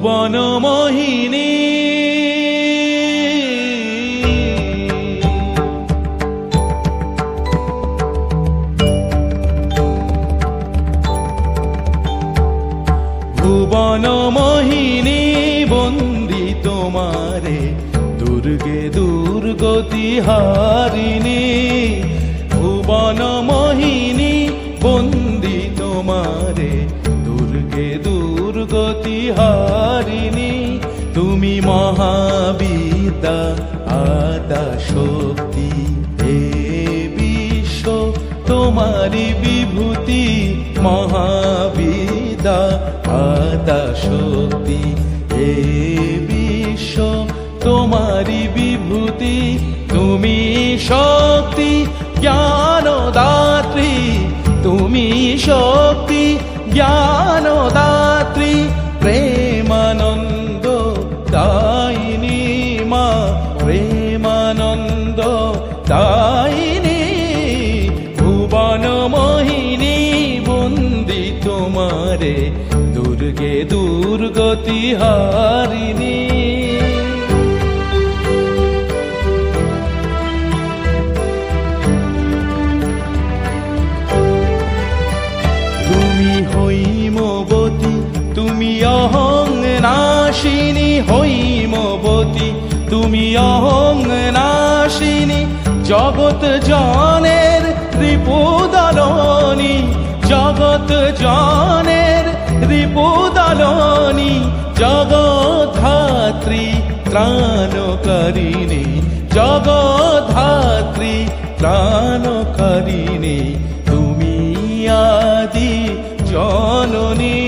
ভুবন মোহিনী। ভুবন মোহিনী বন্দি তোমারে দুর্গে দুর্গতি হারিণী। ভুবন মোহিনী দুর্গতি হারিণী তুমি মহাবিদ্যা, আদা শক্তি, হে বিশ্ব তোমারি বিভূতি মহাবিদা আদা শক্তি, হে বিশ্ব তোমারি বিভূতি, তুমি শক্তি জ্ঞান তোমারে দুর্গে দুর্গতি হারিণী। তুমি হৈমবতী, তুমি অহং নাশিনী, হৈমবতী, তুমি অহং নাশিনী, জগৎ জনের রিপুদলনী ত্রাণকারিণী জগধাত্রী ত্রাণকারিণী তুমি আদি জননী।